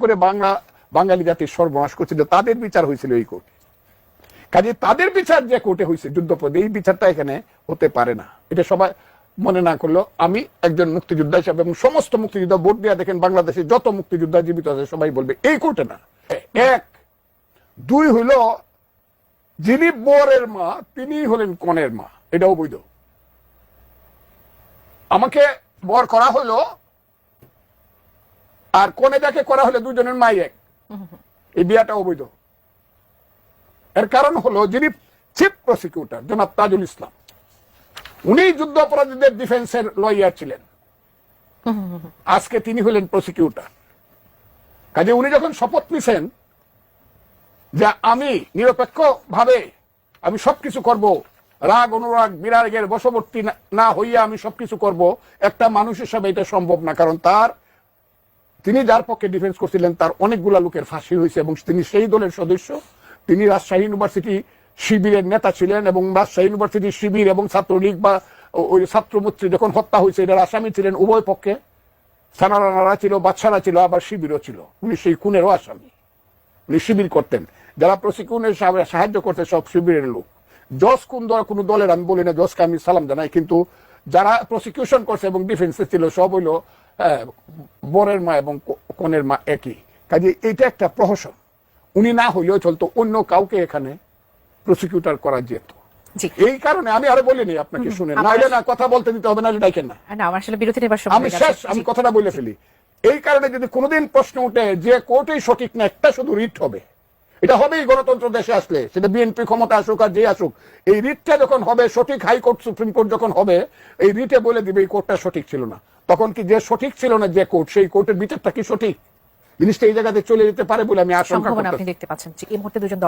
করে বাংলা, বাঙালি জাতির সর্বনাশ করছিল, তাদের বিচার হয়েছিল এই কোর্টে। কাজে তাদের বিচার যে কোর্টে হয়েছে যুদ্ধপদে এই বিচারটা এখানে হতে পারে না। এটা সবাই মনে না করল। আমি একজন মুক্তিযোদ্ধা হিসাবে এবং সমস্ত মুক্তিযোদ্ধা ভোট দেওয়া দেখেন, বাংলাদেশে যত মুক্তিযোদ্ধা জীবিত আছে, সবাই বলবে, এই কোর্টে না। এক, দুই হইল, যিনি বরের মা তিনি হলেন কনের মা। এটাও বৈধ। আমাকে বর করা হলো আর কনে যাকে করা হলে দুজনের মাই এক। এই বিয়াটা অবৈধ। এর কারণ হলো যিনি চিফ প্রসিকিউটর, জনাব তাজুল ইসলাম। উনি যুদ্ধ অপরাধীদের ডিফেন্সের লয়ার ছিলেন। আজকে তিনি হলেন প্রসিকিউটর। কাজে উনি যখন শপথ নিছেন যে আমি নিরপেক্ষ ভাবে আমি সবকিছু করব, রাগ, অনুরাগ, বিরাগের বশবর্তী না হইয়া আমি সবকিছু করব, একটা মানুষ হিসাবে এটা সম্ভব না, কারণ তার তিনি যার পক্ষে ডিফেন্স করছিলেন, তার অনেকগুলা লোকের ফাঁসি হয়েছে এবং তিনি সেই দলের সদস্য। তিনি রাজশাহী ইউনিভার্সিটি শিবিরের নেতা ছিলেন এবং রাজশাহী ইউনিভার্সিটি শিবির এবং ছাত্রলীগ বা ওই ছাত্রমূর্তি যখন হত্যা হয়েছে এটার আসামি ছিলেন উভয় পক্ষে। সানারানারা ছিল বাচ্চারা ছিল, আবার শিবিরও ছিল। উনি সেই খুনেরও আসামি। উনি শিবির করতেন। যারা প্রশিক্ষণের সাহায্য করতে সব শিবিরের লোক। জজ কোন দল কোনো দলের, আমি বলি না, জজকে আমি সালাম জানাই, কিন্তু যারা প্রসিকিউশন করছে এবং ডিফেন্সে ছিল, সব হইল বরের মা এবং কনের মা একই। কাজে এটা একটা প্রহসন। উনি না হইলেও চলতো অন্য কাউকে এখানে প্রসিকিউটর করা যেত। এই কারণে আমি আরও বলিনি আপনাকে শুনে নাইলে না কথা বলতে দিতে হবে না ডাইকেন না। না আমার আসলে বিরতি নেবার সময় আমি শেষ আমি কথাটা বলে ফেলি। এই কারণে যদি কোনোদিন প্রশ্ন উঠে যে কোর্টেই সঠিক না একটা শুধু রিট হবে। এটা হবেই গণতন্ত্র দেশে আসলে। সেটা বিএনপি ক্ষমতা আসুক আর যে আসুক এই রিটটা যখন হবে সঠিক হাইকোর্ট সুপ্রিম কোর্ট যখন হবে এই রিটে বলে দিবে এই কোর্টটা সঠিক ছিল না। তখন কি যে সঠিক ছিল না যে কোর্ট সেই কোর্টের বিচারটা কি সঠিক? জিনিসটা এই জায়গাতে চলে যেতে পারে বলে আমি আশঙ্কা করতে আপনি দেখতে পাচ্ছেন এই মুহূর্তে দুজন